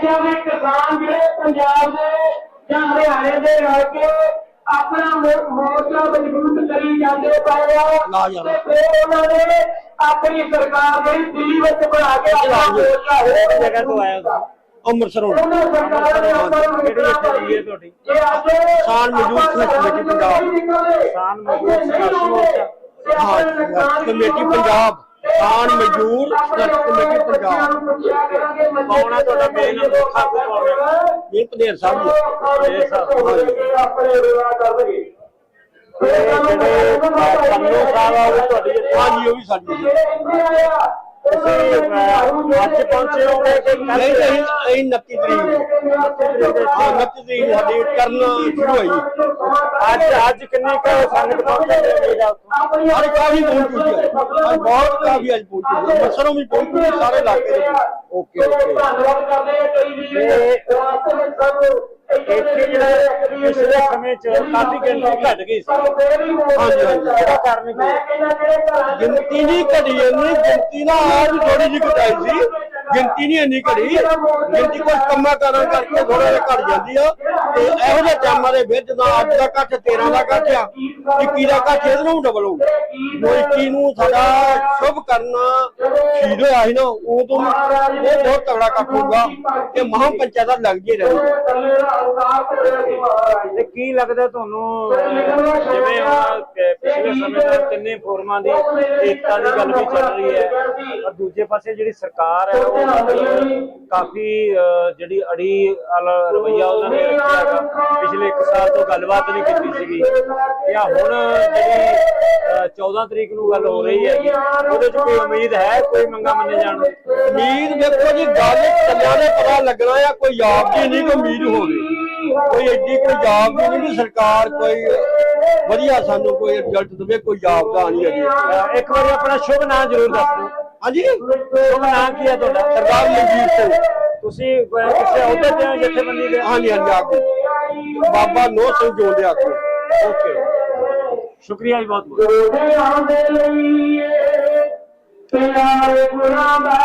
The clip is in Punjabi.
ਦੇਖਿਆ ਵੀ ਕਿਸਾਨ ਜਿਹੜੇ ਪੰਜਾਬ ਦੇ ਜਾਂ ਹਰਿਆਣੇ ਦੇ ਰਲ ਕੇ ਆਪਣਾ ਮੋਰਚਾ ਮਜ਼ਬੂਤ ਕਰੀ ਜਾਂਦੇ ਪਏ ਆ। ਤੇ ਫਿਰ ਉਹਨਾਂ ਨੇ ਆਪਣੀ ਸਰਕਾਰ ਜਿਹੜੀ ਦਿੱਲੀ ਵਿੱਚ ਬਣਾ ਕੇ ਆਪਣਾ ਮੋਰਚਾ ਹੋਰ ਜਗ੍ਹਾ ਤੋਂ ਆਇਆ ਤੁਸੀਂ ਅੰਮ੍ਰਿਤਸਰ ਹੋਣਾ। ਉਹਨਾਂ ਸਰਕਾਰ ਨੇ ਆਪਾਂ ਨੂੰ ਕਿਹੜੀ ਜਥੇਬੰਦੀ ਹੈ ਤੁਹਾਡੀ? ਜੇ ਅੱਜ ਕਿਸਾਨ ਮਜ਼ਦੂਰ ਸੰਘਰਸ਼ ਕਮੇਟੀ ਪੰਜਾਬ। ਕਿਸਾਨ ਮਜ਼ਦੂਰ ਸੰਘਰਸ਼ ਮੋਰਚਾ। ਹਾਂ ਕਮੇਟੀ ਪੰਜਾਬ। ਕਿਸਾਨ ਮਜ਼ਦੂਰ ਸੰਘਰਸ਼ ਕਮੇਟੀ ਪੰਜਾਬ ਆ ਤੁਹਾਡਾ ਮੇਨ ਕੌਣ ਹੈ? ਇਹ ਪਧੇਰ ਸਾਹਿਬ ਜੀ ਇਹ ਸਾਹਿਬ। ਆਪਣੇ ਰੋਣਾ ਕਰਨਗੇ ਜਿਹੜੇ ਪੰਨੂ ਸਾਹਿਬ ਆ ਉਹ ਤੁਹਾਡੀ ਹਾਂਜੀ ਉਹ ਵੀ ਸਾਡੀ। ਤੁਸੀਂ ਅੱਜ ਪਹੁੰਚੇ ਹੋਗੇ ਕਿ ਕੱਲ੍ਹ? ਨਹੀਂ ਨਹੀਂ ਅਸੀਂ 29 ਤਰੀਕ ਨੂੰ ਹਾਂ 29 ਤਰੀਕ ਨੂੰ ਸਾਡੀ ਕਰਨ ਸ਼ੁਰੂ ਹੋਈ ਅੱਜ ਅੱਜ ਕਿੰਨੀ ਕੁ ਸੰਗਤ ਪਹੁੰਚੇ ਮੇਰਾ ਉੱਥੋਂ? ਅੱਜ ਕਾਫੀ ਪਹੁੰਚ ਚੁੱਕੀ ਹੈ ਅੱਜ ਬਹੁਤ ਕਾਫੀ ਅੱਜ ਪਹੁੰਚ ਚੁੱਕੀ ਹੈ ਅੰਮ੍ਰਿਤਸਰੋਂ ਵੀ ਪਹੁੰਚ ਚੁੱਕੀ ਹੈ, ਸਾਰੇ ਇਲਾਕੇ ਦੇ ਵਿੱਚ। ਓਕੇ ਓਕੇ ਧੰਨਵਾਦ ਕਰਦੇ ਹਾਂ ਟੈਲੀਵਿਜ਼ਨ ਇੱਥੇ ਜਿਹੜਾ ਪਿਛਲੇ ਸਮੇਂ ਚ ਕਾਫੀ ਗਿਣਤੀ ਘਟ ਗਈ ਸੀ ਹਾਂਜੀ, ਹਾਂਜੀ। ਇਹਦਾ ਕਾਰਨ ਕੀ ਹੈ? ਗਿਣਤੀ ਨਹੀਂ ਘਟੀ ਇੰਨੀ ਗਿਣਤੀ ਨਾ ਅੱਜ ਥੋੜੀ ਜਿਹੀ ਘਟਾਈ ਸੀ ਗਿਣਤੀ ਨਹੀਂ ਇੰਨੀ ਘਟੀ ਗਿਣਤੀ ਕੁਝ ਕੰਮਾਂ ਕਾਰਾਂ ਕਰਕੇ ਥੋੜਾ ਜਿਹਾ ਘਟ ਜਾਂਦੀ ਆ। ਤੇ ਇਹੋ ਜਿਹੇ ਟਾਈਮਾਂ ਦੇ ਵਿੱਚ ਜਦੋਂ ਅੱਜ ਦਾ ਇਕੱਠ 13 ਦਾ ਇਕੱਠ ਆ। 21 ਦਾ ਇਕੱਠ ਇਹਦੇ ਨਾਲੋਂ ਡਬਲ ਹੋਊ ਉਹ 21 ਨੂੰ ਸਾਡਾ ਸ਼ੁਭ ਕਰਨਾ ਸ਼ਹੀਦ ਹੋਇਆ ਸੀ ਨਾ, ਉਦੋਂ ਉਹ ਬਹੁਤ ਤਗੜਾ ਇਕੱਠ ਹੋਊਗਾ। ਤੇ ਮਹਾਂ ਪੰਚਾਇਤਾਂ ਲੱਗ ਜੇ ਰਹਿਣਗੀਆਂ ਤੇ ਕੀ ਲੱਗਦਾ ਤੁਹਾਨੂੰ? ਜਿਵੇਂ ਪਿਛਲੇ ਸਮੇਂ ਤੋਂ ਤਿੰਨੇ ਫੋਰਮਾਂ ਦੀ ਏਕਤਾ ਦੀ ਗੱਲ ਵੀ ਚੱਲ ਰਹੀ ਹੈ। ਪਰ ਦੂਜੇ ਪਾਸੇ ਜਿਹੜੀ ਸਰਕਾਰ ਹੈ ਉਹ ਕਾਫੀ ਜਿਹੜੀ ਅੜੀ ਰਵਈਆ ਉਹਨਾਂ ਨੇ ਰੱਖਿਆ ਪਿਛਲੇ 1 ਸਾਲ ਤੋਂ ਗੱਲਬਾਤ ਨਹੀਂ ਕੀਤੀ ਸੀਗੀ। ਜਾਂ ਹੁਣ ਜਿਹੜੀ ਅਹ, 14 ਤਰੀਕ ਨੂੰ ਗੱਲ ਹੋ ਰਹੀ ਹੈਗੀ ਉਹਦੇ 'ਚ ਕੋਈ ਉਮੀਦ ਹੈ ਕੋਈ ਮੰਗਾ ਮੰਨੇ ਜਾਣ? ਉਮੀਦ ਦੇਖੋ ਜੀ ਗੱਲ ਚੱਲਿਆ ਦੇ ਪਤਾ ਲੱਗਣਾ ਆ ਕੋਈ ਯਾਬ ਦੀ ਨਹੀਂ ਕੋਈ ਉਮੀਦ ਹੋਵੇ ਕੋਈ ਐਡੀ ਕੋਈ ਯਾਬ ਦੀ ਨਹੀਂ ਵੀ ਸਰਕਾਰ ਕੋਈ ਵਧੀਆ ਸਾਨੂੰ ਕੋਈ ਰਿਜ਼ਲਟ ਦੇਵੇ ਕੋਈ ਯਾਬ ਦਾ ਨਹੀਂ ਅਜੇ ਅਹ, ਇੱਕ ਵਾਰੀ ਆਪਣਾ ਸ਼ੁਭ ਨਾਮ ਜ਼ਰੂਰ ਦੱਸ ਦਿਓ। ਹਾਂਜੀ? ਸ਼ੁਭ ਨਾਮ ਕੀ ਹੈ ਤੁਹਾਡਾ? ਸਰਦਾਰ ਮਨਜੀਤ ਸਿੰਘ। ਤੁਸੀਂ ਕਿਸੇ ਅਹੁਦੇ ਤੇ ਹੋ ਜਥੇਬੰਦੀ ਦੇ? ਹਾਂਜੀ ਹਾਂਜੀ ਆਗੂ ਬਾਬਾ ਨੋ ਸਿੰਘ ਜੋਨ ਦੇ ਆਗੂ ਓਕੇ। ਸ਼ੁਕਰੀਆ ਜੀ ਬਹੁਤ ਬਹੁਤ। ਪਿਆਰੇ ਗੁਰਾਂ ਦਾ।